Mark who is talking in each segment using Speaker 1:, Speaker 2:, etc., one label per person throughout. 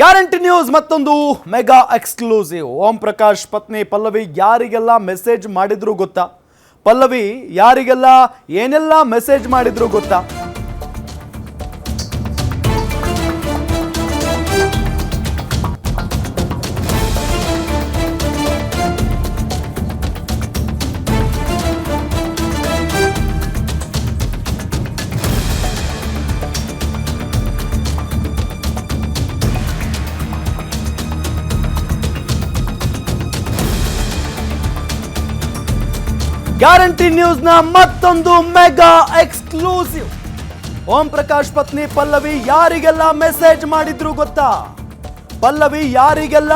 Speaker 1: Guarantee news ಮತ್ತೊಂದು mega exclusive. Om Prakash ಪತ್ನಿ ಪಲ್ಲವಿ ಯಾರಿಗೆಲ್ಲ ಮೆಸೇಜ್ ಮಾಡಿದ್ರು ಗೊತ್ತಾ? ಪಲ್ಲವಿ, ಯಾರಿಗೆಲ್ಲ ಏನೆಲ್ಲ ಮೆಸೇಜ್ ಮಾಡಿದ್ರು ಗೊತ್ತಾ? ಗ್ಯಾರಂಟಿ ನ್ಯೂಸ್ನ ಮತ್ತೊಂದು ಮೆಗಾ ಎಕ್ಸ್ಕ್ಲೂಸಿವ್. ಓಂ ಪ್ರಕಾಶ್ ಪತ್ನಿ ಪಲ್ಲವಿ ಯಾರಿಗೆಲ್ಲ ಮೆಸೇಜ್ ಮಾಡಿದ್ರು ಗೊತ್ತಾ? ಪಲ್ಲವಿ ಯಾರಿಗೆಲ್ಲ,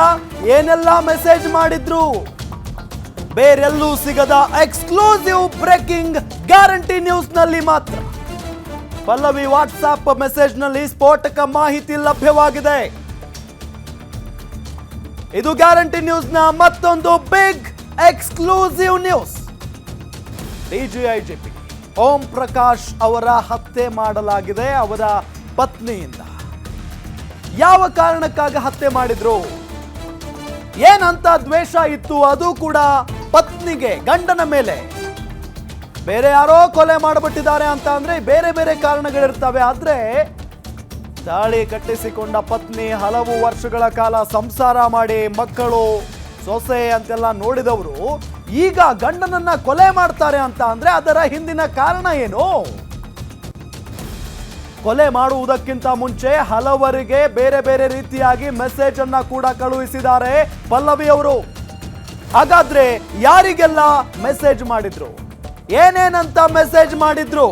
Speaker 1: ಏನೆಲ್ಲ ಮೆಸೇಜ್ ಮಾಡಿದ್ರು? ಬೇರೆಲ್ಲೂ ಸಿಗದ ಎಕ್ಸ್ಕ್ಲೂಸಿವ್ ಬ್ರೇಕಿಂಗ್ ಗ್ಯಾರಂಟಿ ನ್ಯೂಸ್ನಲ್ಲಿ ಮಾತ್ರ. ಪಲ್ಲವಿ ವಾಟ್ಸಾಪ್ ಮೆಸೇಜ್ನಲ್ಲಿ ಸ್ಫೋಟಕ ಮಾಹಿತಿ ಲಭ್ಯವಾಗಿದೆ. ಇದು ಗ್ಯಾರಂಟಿ ನ್ಯೂಸ್ನ ಮತ್ತೊಂದು big exclusive news. DG IGP Om Prakash ಅವರ ಹತ್ಯೆ ಮಾಡಲಾಗಿದೆ ಅವರ ಪತ್ನಿಯಿಂದ. ಯಾವ ಕಾರಣಕ್ಕಾಗಿ ಹತ್ಯೆ ಮಾಡಿದ್ರು? ಏನಂತ ದ್ವೇಷ ಇತ್ತು ಅದು ಕೂಡ ಪತ್ನಿಗೆ, ಗಂಡನ ಮೇಲೆ. ಬೇರೆ ಯಾರೋ ಕೊಲೆ ಮಾಡಿಬಿಟ್ಟಿದ್ದಾರೆ ಅಂತ ಅಂದ್ರೆ ಬೇರೆ ಬೇರೆ ಕಾರಣಗಳಿರ್ತವೆ. ಆದ್ರೆ ದಾಳಿ ಕಟ್ಟಿಸಿಕೊಂಡ ಪತ್ನಿ ಹಲವು ವರ್ಷಗಳ ಕಾಲ ಸಂಸಾರ ಮಾಡಿ ಮಕ್ಕಳು ಸೊಸೆ ಅಂತೆಲ್ಲ ನೋಡಿದವರು, ಈಗ ಗಂಡನನ್ನ ಕೊಲೆ ಮಾಡ್ತಾರೆ ಅಂತ ಅಂದ್ರೆ ಅದರ ಹಿಂದಿನ ಕಾರಣ ಏನು? ಕೊಲೆ ಮಾಡುವುದಕ್ಕಿಂತ ಮುಂಚೆ ಹಲವರಿಗೆ ಬೇರೆ ಬೇರೆ ರೀತಿಯಾಗಿ ಮೆಸೇಜ್ ಅನ್ನ ಕೂಡ ಕಳುಹಿಸಿದ್ದಾರೆ ಪಲ್ಲವಿ ಅವರು ಹಾಗಾದ್ರೆ ಯಾರಿಗೆಲ್ಲ ಮೆಸೇಜ್ ಮಾಡಿದ್ರು? ಏನೇನಂತ ಮೆಸೇಜ್ ಮಾಡಿದ್ರು?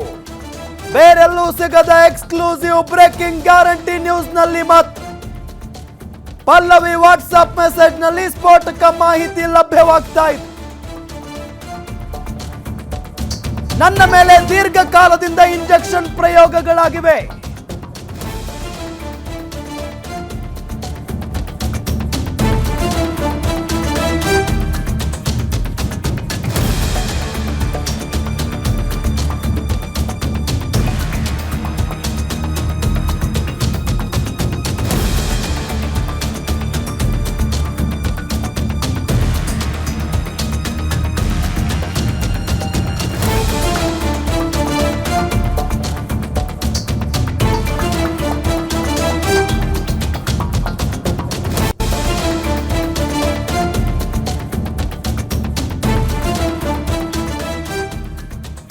Speaker 1: ಬೇರೆಲ್ಲೂ ಸಿಗದ ಎಕ್ಸ್ಕ್ಲೂಸಿವ್ ಬ್ರೇಕಿಂಗ್ ಗ್ಯಾರಂಟಿ ನ್ಯೂಸ್ನಲ್ಲಿ ಮಾತ್ರ. ಪಲ್ಲವಿ ವಾಟ್ಸ್ಆಪ್ ಮೆಸೇಜ್ನಲ್ಲಿ ಸ್ಫೋಟಕ ಮಾಹಿತಿ ಲಭ್ಯವಾಗ್ತಾ ಇತ್ತು ನನ್ನ ಮೇಲೆ ದೀರ್ಘಕಾಲದಿಂದ ಇಂಜೆಕ್ಷನ್ ಪ್ರಯೋಗಗಳಾಗಿವೆ.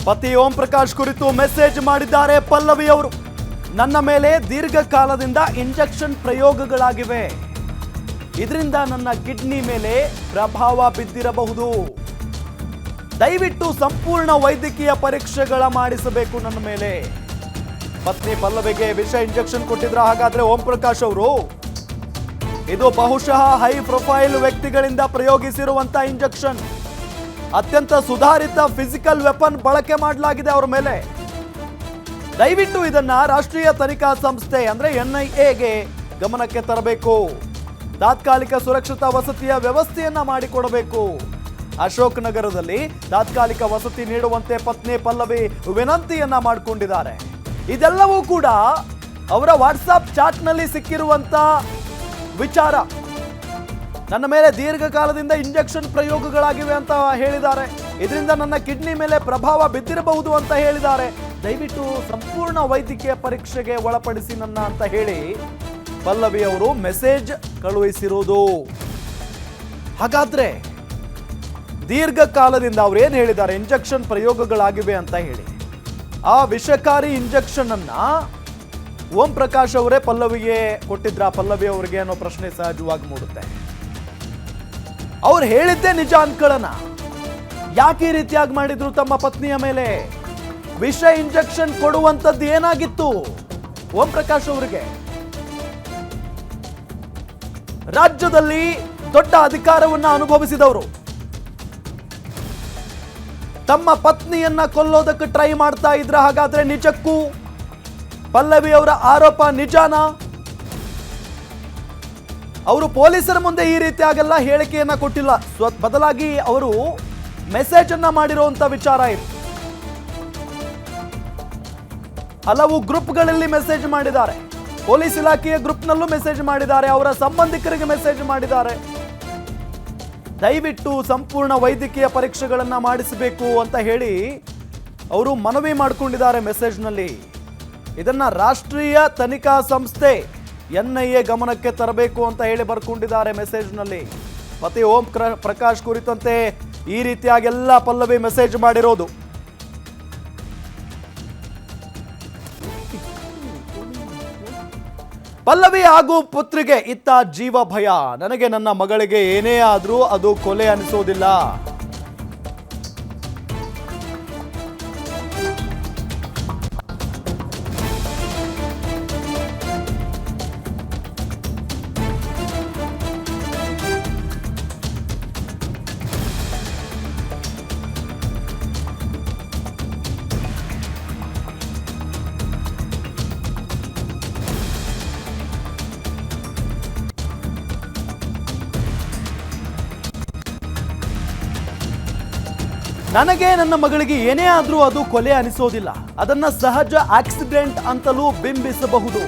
Speaker 1: ಪತಿ ಓಂ ಪ್ರಕಾಶ್ ಕುರಿತು ಮೆಸೇಜ್ ಮಾಡಿದ್ದಾರೆ ಪಲ್ಲವಿ ಅವರು. ನನ್ನ ಮೇಲೆ ದೀರ್ಘಕಾಲದಿಂದ ಇಂಜೆಕ್ಷನ್ ಪ್ರಯೋಗಗಳಾಗಿವೆ. ಇದರಿಂದ ನನ್ನ ಕಿಡ್ನಿ ಮೇಲೆ ಪ್ರಭಾವ ಬಿದ್ದಿರಬಹುದು. ದಯವಿಟ್ಟು ಸಂಪೂರ್ಣ ವೈದ್ಯಕೀಯ ಪರೀಕ್ಷೆಗಳ ಮಾಡಿಸಬೇಕು ನನ್ನ ಮೇಲೆ. ಪತ್ನಿ ಪಲ್ಲವಿಗೆ ವಿಷ ಇಂಜೆಕ್ಷನ್ ಕೊಟ್ಟಿದ್ರ ಹಾಗಾದ್ರೆ ಓಂ ಪ್ರಕಾಶ್ ಅವರು? ಇದು ಬಹುಶಃ ಹೈ ಪ್ರೊಫೈಲ್ ವ್ಯಕ್ತಿಗಳಿಂದ ಪ್ರಯೋಗಿಸಿರುವಂತಹ ಇಂಜೆಕ್ಷನ್. ಅತ್ಯಂತ ಸುಧಾರಿತ ಫಿಸಿಕಲ್ ವೆಪನ್ ಬಳಕೆ ಮಾಡಲಾಗಿದೆ ಅವರ ಮೇಲೆ. ದಯವಿಟ್ಟು ಇದನ್ನ ರಾಷ್ಟ್ರೀಯ ತನಿಖಾ ಸಂಸ್ಥೆ, ಅಂದ್ರೆ ಎನ್ಐಎಗೆ ಗಮನಕ್ಕೆ ತರಬೇಕು. ತಾತ್ಕಾಲಿಕ ಸುರಕ್ಷತಾ ವಸತಿಯ ವ್ಯವಸ್ಥೆಯನ್ನ ಮಾಡಿಕೊಡಬೇಕು. ಅಶೋಕ್ ನಗರದಲ್ಲಿ ತಾತ್ಕಾಲಿಕ ವಸತಿ ನೀಡುವಂತೆ ಪತ್ನಿ ಪಲ್ಲವಿ ವಿನಂತಿಯನ್ನ ಮಾಡಿಕೊಂಡಿದ್ದಾರೆ. ಇದೆಲ್ಲವೂ ಕೂಡ ಅವರ ವಾಟ್ಸಾಪ್ ಚಾಟ್ನಲ್ಲಿ ಸಿಕ್ಕಿರುವಂತ ವಿಚಾರ. ನನ್ನ ಮೇಲೆ ದೀರ್ಘಕಾಲದಿಂದ ಇಂಜೆಕ್ಷನ್ ಪ್ರಯೋಗಗಳಾಗಿವೆ ಅಂತ ಹೇಳಿದ್ದಾರೆ. ಇದರಿಂದ ನನ್ನ ಕಿಡ್ನಿ ಮೇಲೆ ಪ್ರಭಾವ ಬಿದ್ದಿರಬಹುದು ಅಂತ ಹೇಳಿದ್ದಾರೆ. ದಯವಿಟ್ಟು ಸಂಪೂರ್ಣ ವೈದ್ಯಕೀಯ ಪರೀಕ್ಷೆಗೆ ಒಳಪಡಿಸಿ ನನ್ನ ಅಂತ ಹೇಳಿ ಪಲ್ಲವಿ ಅವರು ಮೆಸೇಜ್ ಕಳುಹಿಸಿರುವುದು. ಹಾಗಾದ್ರೆ ದೀರ್ಘಕಾಲದಿಂದ ಅವ್ರು ಏನು ಹೇಳಿದ್ದಾರೆ? ಇಂಜೆಕ್ಷನ್ ಪ್ರಯೋಗಗಳಾಗಿವೆ ಅಂತ ಹೇಳಿ. ಆ ವಿಷಕಾರಿ ಇಂಜೆಕ್ಷನ್ ಅನ್ನ ಓಂ ಪ್ರಕಾಶ್ ಅವರೇ ಪಲ್ಲವಿಗೆ ಕೊಟ್ಟಿದ್ರ? ಪಲ್ಲವಿ ಅವರಿಗೆ ಅನ್ನೋ ಪ್ರಶ್ನೆ ಸಹಜವಾಗಿ ಮೂಡುತ್ತೆ. ಅವ್ರು ಹೇಳಿದ್ದೇ ನಿಜ ಅನ್ಕೊಳ್ಳೋಣ. ಯಾಕೆ ಈ ರೀತಿಯಾಗಿ ಮಾಡಿದ್ರು ತಮ್ಮ ಪತ್ನಿಯ ಮೇಲೆ? ವಿಷ ಇಂಜೆಕ್ಷನ್ ಕೊಡುವಂಥದ್ದು ಏನಾಗಿತ್ತು? ಓಂ ಪ್ರಕಾಶ್ ಅವರಿಗೆ. ರಾಜ್ಯದಲ್ಲಿ ದೊಡ್ಡ ಅಧಿಕಾರವನ್ನ ಅನುಭವಿಸಿದವರು. ತಮ್ಮ ಪತ್ನಿಯನ್ನ ಕೊಲ್ಲೋದಕ್ಕೆ ಟ್ರೈ ಮಾಡ್ತಾ ಇದ್ರ ಹಾಗಾದ್ರೆ ನಿಜಕ್ಕೂ? ಪಲ್ಲವಿ ಅವರ ಆರೋಪ ನಿಜಾನಾ? ಅವರು ಪೊಲೀಸರ ಮುಂದೆ ಈ ರೀತಿಯಾಗೆಲ್ಲ ಹೇಳಿಕೆಯನ್ನ ಕೊಟ್ಟಿಲ್ಲ. ಸ್ವ ಬದಲಾಗಿ ಅವರು ಮೆಸೇಜ್ ಅನ್ನ ಮಾಡಿರುವಂತ ವಿಚಾರ ಇದು. ಹಲವು ಗ್ರೂಪ್ಗಳಲ್ಲಿ ಮೆಸೇಜ್ ಮಾಡಿದ್ದಾರೆ. ಪೊಲೀಸ್ ಇಲಾಖೆಯ ಗ್ರೂಪ್ನಲ್ಲೂ ಮೆಸೇಜ್ ಮಾಡಿದ್ದಾರೆ. ಅವರ ಸಂಬಂಧಿಕರಿಗೆ ಮೆಸೇಜ್ ಮಾಡಿದ್ದಾರೆ. ದಯವಿಟ್ಟು ಸಂಪೂರ್ಣ ವೈದ್ಯಕೀಯ ಪರೀಕ್ಷೆಗಳನ್ನ ಮಾಡಿಸಬೇಕು ಅಂತ ಹೇಳಿ ಅವರು ಮನವಿ ಮಾಡಿಕೊಂಡಿದ್ದಾರೆ ಮೆಸೇಜ್ನಲ್ಲಿ. ಇದನ್ನ ರಾಷ್ಟ್ರೀಯ ತನಿಖಾ ಸಂಸ್ಥೆ ಎನ್ ಐ ಎ ಗಮನಕ್ಕೆ ತರಬೇಕು ಅಂತ ಹೇಳಿ ಬರ್ಕೊಂಡಿದ್ದಾರೆ ಮೆಸೇಜ್ನಲ್ಲಿ. ಪತಿ ಓಂ ಪ್ರಕಾಶ್ ಕುರಿತಂತೆ ಈ ರೀತಿಯಾಗೆಲ್ಲ ಪಲ್ಲವಿ ಮೆಸೇಜ್ ಮಾಡಿರೋದು. ಪಲ್ಲವಿ ಹಾಗೂ ಪುತ್ರಿಗೆ ಇತ್ತ ಜೀವ ಭಯ ನನಗೆ ನನ್ನ ಮಗಳಿಗೆ ಏನೇ ಆದರೂ ಅದು ಕೊಲೆ ಅನಿಸೋದಿಲ್ಲ. ನನಗೆ ನನ್ನ ಮಗಳಿಗೆ ಏನೇ ಆದರೂ ಅದು ಕೊಲೆ ಅನಿಸೋದಿಲ್ಲ. ಅದನ್ನ ಸಹಜ ಆಕ್ಸಿಡೆಂಟ್ ಅಂತಲೂ ಬಿಂಬಿಸಬಹುದು.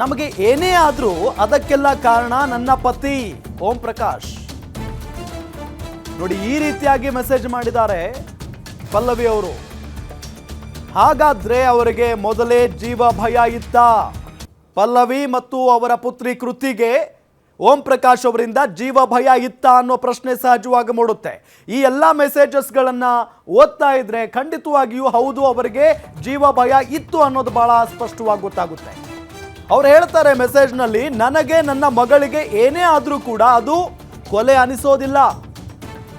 Speaker 1: ನಮಗೆ ಏನೇ ಆದರೂ ಅದಕ್ಕೆಲ್ಲ ಕಾರಣ ನನ್ನ ಪತಿ, ಓಂ ಪ್ರಕಾಶ್. ನೋಡಿ, ಈ ರೀತಿಯಾಗಿ ಮೆಸೇಜ್ ಮಾಡಿದ್ದಾರೆ ಪಲ್ಲವಿ ಅವರು. ಹಾಗಾದ್ರೆ ಅವರಿಗೆ ಮೊದಲೇ ಜೀವ ಭಯ ಇತ್ತ? ಪಲ್ಲವಿ ಮತ್ತು ಅವರ ಪುತ್ರಿ ಕೃತಿಗೆ ಓಂ ಪ್ರಕಾಶ್ ಅವರಿಂದ ಜೀವ ಭಯ ಇತ್ತ ಅನ್ನೋ ಪ್ರಶ್ನೆ ಸಹಜವಾಗಿ ಮೂಡುತ್ತೆ. ಈ ಎಲ್ಲ ಮೆಸೇಜಸ್ಗಳನ್ನು ಓದ್ತಾ ಇದ್ರೆ ಖಂಡಿತವಾಗಿಯೂ ಹೌದು, ಅವರಿಗೆ ಜೀವ ಭಯ ಇತ್ತು ಅನ್ನೋದು ಬಹಳ ಸ್ಪಷ್ಟವಾಗಿ ಗೊತ್ತಾಗುತ್ತೆ. ಅವ್ರು ಹೇಳ್ತಾರೆ ಮೆಸೇಜ್ನಲ್ಲಿ ನನಗೆ ನನ್ನ ಮಗಳಿಗೆ ಏನೇ ಆದರೂ ಕೂಡ ಅದು ಕೊಲೆ ಅನಿಸೋದಿಲ್ಲ.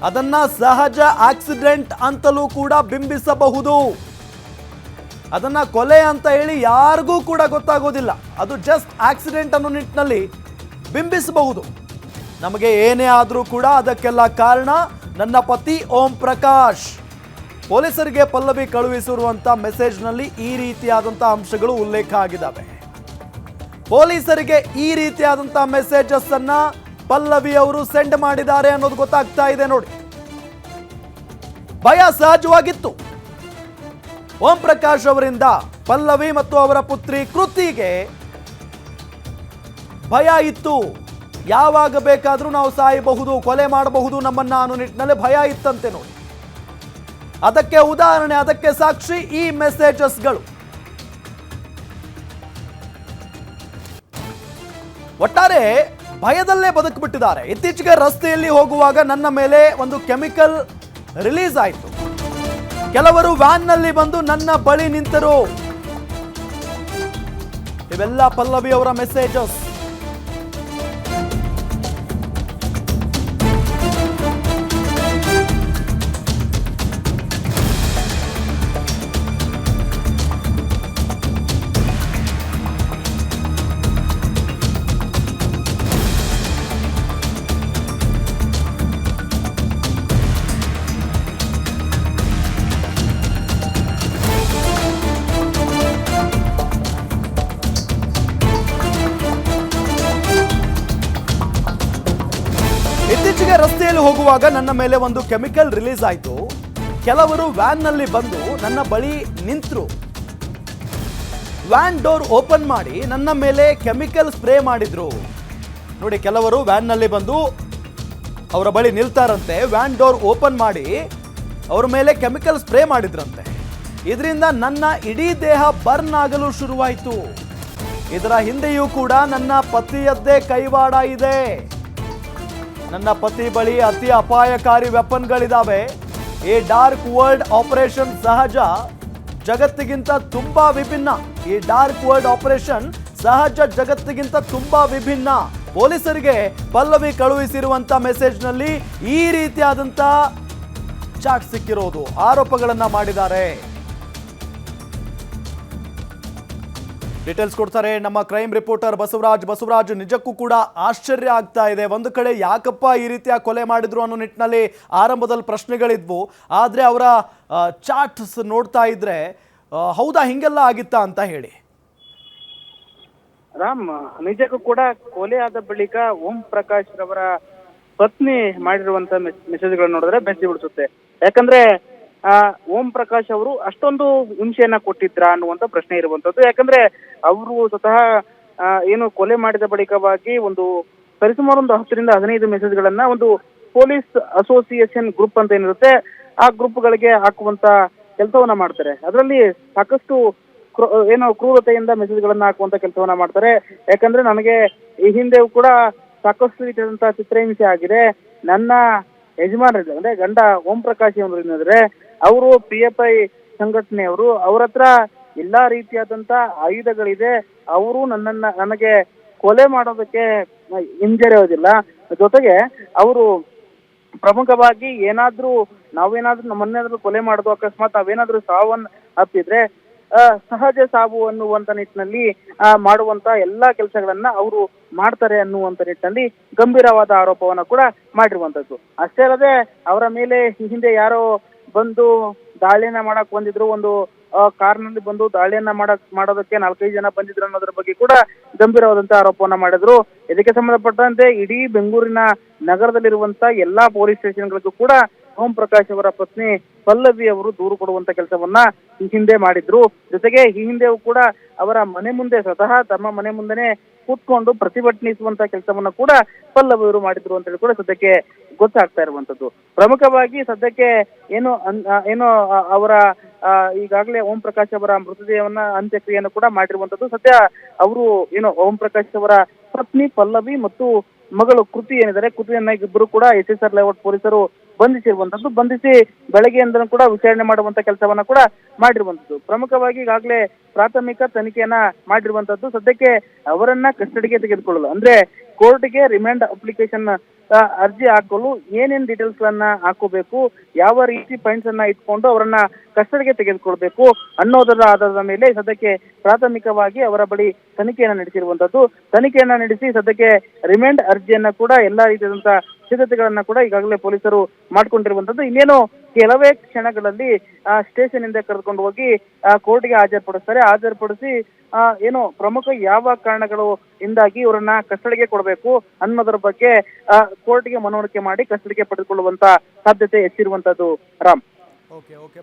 Speaker 1: ಅದನ್ನ ಸಹಜ ಆಕ್ಸಿಡೆಂಟ್ ಅಂತಲೂ ಕೂಡ ಬಿಂಬಿಸಬಹುದು. ಅದನ್ನ ಕೊಲೆ ಅಂತ ಹೇಳಿ ಯಾರಿಗೂ ಕೂಡ ಗೊತ್ತಾಗೋದಿಲ್ಲ. ಅದು ಜಸ್ಟ್ ಆಕ್ಸಿಡೆಂಟ್ ಅನ್ನೋ ನಿಟ್ಟಿನಲ್ಲಿ ಬಿಂಬಿಸಬಹುದು. ನಮಗೆ ಏನೇ ಆದರೂ ಕೂಡ ಅದಕ್ಕೆಲ್ಲ ಕಾರಣ ನನ್ನ ಪತಿ ಓಂ ಪ್ರಕಾಶ್. ಪೊಲೀಸರಿಗೆ ಪಲ್ಲವಿ ಕಳುಹಿಸಿರುವಂತ ಮೆಸೇಜ್ನಲ್ಲಿ ಈ ರೀತಿಯಾದಂಥ ಅಂಶಗಳು ಉಲ್ಲೇಖ ಆಗಿದ್ದಾವೆ. ಪೊಲೀಸರಿಗೆ ಈ ರೀತಿಯಾದಂಥ ಮೆಸೇಜಸ್ ಅನ್ನ ಪಲ್ಲವಿ ಅವರು ಸೆಂಡ್ ಮಾಡಿದ್ದಾರೆ ಅನ್ನೋದು ಗೊತ್ತಾಗ್ತಾ ಇದೆ ನೋಡಿ. ಭಯ ಸಹಜವಾಗಿತ್ತು. ಓಂ ಪ್ರಕಾಶ್ ಅವರಿಂದ ಪಲ್ಲವಿ ಮತ್ತು ಅವರ ಪುತ್ರಿ ಕೃತಿಗೆ ಭಯ ಇತ್ತು. ಯಾವಾಗ ಬೇಕಾದರೂ ನಾವು ಸಾಯಬಹುದು, ಕೊಲೆ ಮಾಡಬಹುದು ನಮ್ಮನ್ನು ಅನ್ನೋ ನಿಟ್ಟಿನಲ್ಲಿ ಭಯ ಇತ್ತಂತೆ ನೋಡಿ. ಅದಕ್ಕೆ ಉದಾಹರಣೆ, ಅದಕ್ಕೆ ಸಾಕ್ಷಿ ಈ ಮೆಸೇಜಸ್ಗಳು. ಒಟ್ಟಾರೆ ಭಯದಲ್ಲೇ ಬದುಕಿಬಿಟ್ಟಿದ್ದಾರೆ. ಇತ್ತೀಚೆಗೆ ರಸ್ತೆಯಲ್ಲಿ ಹೋಗುವಾಗ ನನ್ನ ಮೇಲೆ ಒಂದು ಕೆಮಿಕಲ್ ರಿಲೀಸ್ ಆಯಿತು. ಕೆಲವರು ವ್ಯಾನ್ನಲ್ಲಿ ಬಂದು ನನ್ನ ಬಳಿ ನಿಂತರು. ಇವೆಲ್ಲ ಪಲ್ಲವಿ ಅವರ ಮೆಸೇಜಸ್. ಇತ್ತೀಚೆಗೆ ರಸ್ತೆಯಲ್ಲಿ ಹೋಗುವಾಗ ನನ್ನ ಮೇಲೆ ಒಂದು ಕೆಮಿಕಲ್ ರಿಲೀಸ್ ಆಯಿತು. ಕೆಲವರು ವ್ಯಾನ್ನಲ್ಲಿ ಬಂದು ನನ್ನ ಬಳಿ ನಿಂತರು. ವ್ಯಾನ್ ಡೋರ್ ಓಪನ್ ಮಾಡಿ ನನ್ನ ಮೇಲೆ ಕೆಮಿಕಲ್ ಸ್ಪ್ರೇ ಮಾಡಿದ್ರು. ನೋಡಿ, ಕೆಲವರು ವ್ಯಾನ್ನಲ್ಲಿ ಬಂದು ಅವರ ಬಳಿ ನಿಲ್ತಾರಂತೆ. ವ್ಯಾನ್ ಡೋರ್ ಓಪನ್ ಮಾಡಿ ಅವರ ಮೇಲೆ ಕೆಮಿಕಲ್ ಸ್ಪ್ರೇ ಮಾಡಿದ್ರಂತೆ. ಇದರಿಂದ ನನ್ನ ಇಡೀ ದೇಹ ಬರ್ನ್ ಆಗಲು ಶುರುವಾಯಿತು. ಇದರ ಹಿಂದೆಯೂ ಕೂಡ ನನ್ನ ಪತಿಯದ್ದೇ ಕೈವಾಡ ಇದೆ. ನನ್ನ ಪತಿ ಬಳಿ ಅತಿ ಅಪಾಯಕಾರಿ ವೆಪನ್ಗಳಿದಾವೆ. ಈ ಡಾರ್ಕ್ ವರ್ಲ್ಡ್ ಆಪರೇಷನ್ ಸಹಜ. ಜಗತ್ತಿಗಿಂತ ತುಂಬಾ ವಿಭಿನ್ನ. ಈ ಡಾರ್ಕ್ ವರ್ಲ್ಡ್ ಆಪರೇಷನ್ ಸಹಜ, ಜಗತ್ತಿಗಿಂತ ತುಂಬಾ ವಿಭಿನ್ನ. ಪೊಲೀಸರಿಗೆ ಪಲ್ಲವಿ ಕಳುಹಿಸಿರುವಂತ ಮೆಸೇಜ್ನಲ್ಲಿ ಈ ರೀತಿಯಾದಂತ ಚಾಟ್ ಸಿಕ್ಕಿರೋದು. ಆರೋಪಗಳನ್ನ ಮಾಡಿದ್ದಾರೆ. ಡೀಟೇಲ್ಸ್ ಕೊಡ್ತಾರೆ ನಮ್ಮ ಕ್ರೈಮ್ ರಿಪೋರ್ಟರ್ ಬಸವರಾಜ್. ಬಸವರಾಜ್, ನಿಜಕ್ಕೂ ಕೂಡ ಆಶ್ಚರ್ಯ ಆಗ್ತಾ ಇದೆ. ಒಂದು ಕಡೆ ಯಾಕಪ್ಪ ಈ ರೀತಿಯ ಕೊಲೆ ಮಾಡಿದ್ರು ಅನ್ನೋ ನಿಟ್ಟಿನಲ್ಲಿ ಆರಂಭದಲ್ಲಿ ಪ್ರಶ್ನೆಗಳಿದ್ವು. ಆದರೆ ಅವರ ಚಾಟ್ಸ್ ನೋಡ್ತಾ ಇದ್ರೆ ಹೌದಾ ಹಿಂಗೆಲ್ಲ ಆಗಿತ್ತಾ ಅಂತ ಹೇಳಿ.
Speaker 2: ರಾಮ್, ನಿಜಕ್ಕೂ ಕೂಡ ಕೊಲೆ ಆದ ಬಳಿಕ ಓಂ ಪ್ರಕಾಶ್ ರವರ ಪತ್ನಿ ಮಾಡಿರುವಂತ ಮೆಸೇಜ್ಗಳನ್ನ ನೋಡಿದ್ರೆ ಬೆಚ್ಚಿ ಬಿಡಿಸುತ್ತೆ. ಯಾಕಂದ್ರೆ ಓಂ ಪ್ರಕಾಶ್ ಅವರು ಅಷ್ಟೊಂದು ಹಿಂಸೆಯನ್ನ ಕೊಟ್ಟಿದ್ರ ಅನ್ನುವಂತ ಪ್ರಶ್ನೆ ಇರುವಂತದ್ದು. ಯಾಕಂದ್ರೆ ಅವರು ಸ್ವತಃ ಆ, ಏನು ಕೊಲೆ ಮಾಡಿದ ಬಳಿಕವಾಗಿ ಒಂದು ಸರಿಸುಮಾರು ಒಂದು ಹತ್ತರಿಂದ ಹದಿನೈದು ಮೆಸೇಜ್ಗಳನ್ನ ಒಂದು ಪೊಲೀಸ್ ಅಸೋಸಿಯೇಷನ್ ಗ್ರೂಪ್ ಅಂತ ಏನಿರುತ್ತೆ ಆ ಗ್ರೂಪ್ಗಳಿಗೆ ಹಾಕುವಂತ ಕೆಲಸವನ್ನ ಮಾಡ್ತಾರೆ. ಅದರಲ್ಲಿ ಸಾಕಷ್ಟು ಏನು ಕ್ರೂರತೆಯಿಂದ ಮೆಸೇಜ್ಗಳನ್ನ ಹಾಕುವಂತ ಕೆಲಸವನ್ನ ಮಾಡ್ತಾರೆ. ಯಾಕಂದ್ರೆ ನನಗೆ ಈ ಹಿಂದೆ ಕೂಡ ಸಾಕಷ್ಟು ರೀತಿಯಾದಂತಹ ಚಿತ್ರಹಿಂಸೆ ಆಗಿದೆ. ನನ್ನ ಯಜಮಾನರಿಲ್ಲ ಅಂದ್ರೆ ಗಂಡ ಓಂ ಪ್ರಕಾಶ್ ಅವರು ಏನಂದ್ರೆ ಅವರು ಪಿ ಎಫ್ ಐ ಸಂಘಟನೆಯವರು, ಅವ್ರ ಹತ್ರ ಎಲ್ಲಾ ರೀತಿಯಾದಂತ ಆಯುಧಗಳಿದೆ. ಅವರು ನನ್ನನ್ನ, ನನಗೆ ಕೊಲೆ ಮಾಡೋದಕ್ಕೆ ಹಿಂಜರಿಯೋದಿಲ್ಲ. ಜೊತೆಗೆ ಅವರು ಪ್ರಮುಖವಾಗಿ ಏನಾದ್ರೂ ನಾವೇನಾದ್ರೂ ನಮ್ಮನ್ನೇನಾದ್ರೂ ಕೊಲೆ ಮಾಡೋದು ಅಕಸ್ಮಾತ್ ನಾವೇನಾದ್ರೂ ಸಾವನ್ನ ಅಪ್ಪಿದ್ರೆ ಸಹಜ ಸಾವು ಅನ್ನುವಂತ ನಿಟ್ಟಿನಲ್ಲಿ ಮಾಡುವಂತ ಎಲ್ಲಾ ಕೆಲಸಗಳನ್ನ ಅವರು ಮಾಡ್ತಾರೆ ಅನ್ನುವಂತ ನಿಟ್ಟಿನಲ್ಲಿ ಗಂಭೀರವಾದ ಆರೋಪವನ್ನ ಕೂಡ ಮಾಡಿರುವಂತದ್ದು. ಅಷ್ಟೇ ಅಲ್ಲದೆ ಅವರ ಮೇಲೆ ಹಿಂದೆ ಯಾರೋ ಬಂದು ದಾಳಿಯನ್ನ ಮಾಡಕ್ ಬಂದಿದ್ರು. ಒಂದು ಕಾರ್ನಲ್ಲಿ ಬಂದು ದಾಳಿಯನ್ನ ಮಾಡಕ್, ಮಾಡೋದಕ್ಕೆ ನಾಲ್ಕೈದು ಜನ ಬಂದಿದ್ರು ಅನ್ನೋದ್ರ ಬಗ್ಗೆ ಕೂಡ ಗಂಭೀರವಾದಂತ ಆರೋಪವನ್ನ ಮಾಡಿದ್ರು. ಇದಕ್ಕೆ ಸಂಬಂಧಪಟ್ಟಂತೆ ಇಡೀ ಬೆಂಗಳೂರಿನ ನಗರದಲ್ಲಿರುವಂತ ಎಲ್ಲಾ ಪೊಲೀಸ್ ಸ್ಟೇಷನ್ಗಳಿಗೂ ಕೂಡ ಓಂ ಪ್ರಕಾಶ್ ಅವರ ಪತ್ನಿ ಪಲ್ಲವಿ ಅವರು ದೂರು ಕೊಡುವಂತ ಕೆಲಸವನ್ನ ಈ ಹಿಂದೆ ಮಾಡಿದ್ರು. ಜೊತೆಗೆ ಈ ಹಿಂದೆಯೂ ಕೂಡ ಅವರ ಮನೆ ಮುಂದೆ ಸ್ವತಃ ತಮ್ಮ ಮನೆ ಮುಂದೆನೆ ಕೂತ್ಕೊಂಡು ಪ್ರತಿಭಟನಿಸುವಂತ ಕೆಲಸವನ್ನ ಕೂಡ ಪಲ್ಲವಿ ಅವರು ಮಾಡಿದ್ರು ಅಂತ ಹೇಳಿ ಕೂಡ ಸದ್ಯಕ್ಕೆ ಗೊತ್ತಾಗ್ತಾ ಇರುವಂತದ್ದು. ಪ್ರಮುಖವಾಗಿ ಸದ್ಯಕ್ಕೆ ಏನು ಏನು ಅವರ ಈಗಾಗಲೇ ಓಂ ಪ್ರಕಾಶ್ ಅವರ ಮೃತದೇಹವನ್ನ ಅಂತ್ಯಕ್ರಿಯೆಯನ್ನು ಕೂಡ ಮಾಡಿರುವಂತದ್ದು. ಸದ್ಯ ಅವರು ಏನು ಓಂ ಪ್ರಕಾಶ್ ಅವರ ಪತ್ನಿ ಪಲ್ಲವಿ ಮತ್ತು ಮಗಳು ಕೃತಿ ಏನಿದ್ದಾರೆ, ಕೃತಿಯನ್ನ ಇಬ್ಬರು ಕೂಡ ಎಸ್ ಎಸ್ ಆರ್ ಲೇಔಟ್ ಪೊಲೀಸರು ಬಂಧಿಸಿರುವಂತದ್ದು ಬಂಧಿಸಿ ಬೆಳಗ್ಗೆಯಿಂದ ಕೂಡ ವಿಚಾರಣೆ ಮಾಡುವಂತ ಕೆಲಸವನ್ನ ಕೂಡ ಮಾಡಿರುವಂತದ್ದು. ಪ್ರಮುಖವಾಗಿ ಈಗಾಗಲೇ ಪ್ರಾಥಮಿಕ ತನಿಖೆಯನ್ನ ಮಾಡಿರುವಂತದ್ದು. ಸದ್ಯಕ್ಕೆ ಅವರನ್ನ ಕಸ್ಟಡಿಗೆ ತೆಗೆದುಕೊಳ್ಳಲು, ಅಂದ್ರೆ ಕೋರ್ಟ್ಗೆ ರಿಮ್ಯಾಂಡ್ ಅಪ್ಲಿಕೇಶನ್ ಅರ್ಜಿ ಹಾಕಲು ಏನೇನ್ ಡೀಟೇಲ್ಸ್ ಗಳನ್ನ ಹಾಕೋಬೇಕು, ಯಾವ ರೀತಿ ಪಾಯಿಂಟ್ಸ್ ಅನ್ನ ಇಟ್ಕೊಂಡು ಅವರನ್ನ ಕಸ್ಟಡಿಗೆ ತೆಗೆದುಕೊಳ್ಬೇಕು ಅನ್ನೋದರ ಆಧಾರದ ಮೇಲೆ ಸದ್ಯಕ್ಕೆ ಪ್ರಾಥಮಿಕವಾಗಿ ಅವರ ಬಳಿ ತನಿಖೆಯನ್ನ ನಡೆಸಿರುವಂತದ್ದು. ತನಿಖೆಯನ್ನ ನಡೆಸಿ ಸದ್ಯಕ್ಕೆ ರಿಮ್ಯಾಂಡ್ ಅರ್ಜಿಯನ್ನ ಕೂಡ ಎಲ್ಲಾ ರೀತಿಯಾದಂತಹ ಸಿದ್ಧತೆಗಳನ್ನ ಕೂಡ ಈಗಾಗಲೇ ಪೊಲೀಸರು ಮಾಡ್ಕೊಂಡಿರುವಂತದ್ದು. ಇನ್ನೇನು ಕೆಲವೇ ಕ್ಷಣಗಳಲ್ಲಿ ಆ ಸ್ಟೇಷನ್ ಇಂದ ಕರೆದುಕೊಂಡು ಹೋಗಿ ಕೋರ್ಟ್ಗೆ ಹಾಜರುಪಡಿಸ್ತಾರೆ. ಹಾಜರುಪಡಿಸಿ ಏನು ಪ್ರಮುಖ ಯಾವ ಕಾರಣಗಳು ಇಂದಾಗಿ ಇವರನ್ನ ಕಸ್ಟಡಿಗೆ ಕೊಡಬೇಕು ಅನ್ನೋದ್ರ ಬಗ್ಗೆ ಕೋರ್ಟ್ಗೆ ಮನವರಿಕೆ ಮಾಡಿ ಕಸ್ಟಡಿಗೆ ಪಡೆದುಕೊಳ್ಳುವಂತ ಸಾಧ್ಯತೆ ಹೆಚ್ಚಿರುವಂತದ್ದು ರಾಮ್.
Speaker 1: ಓಕೆ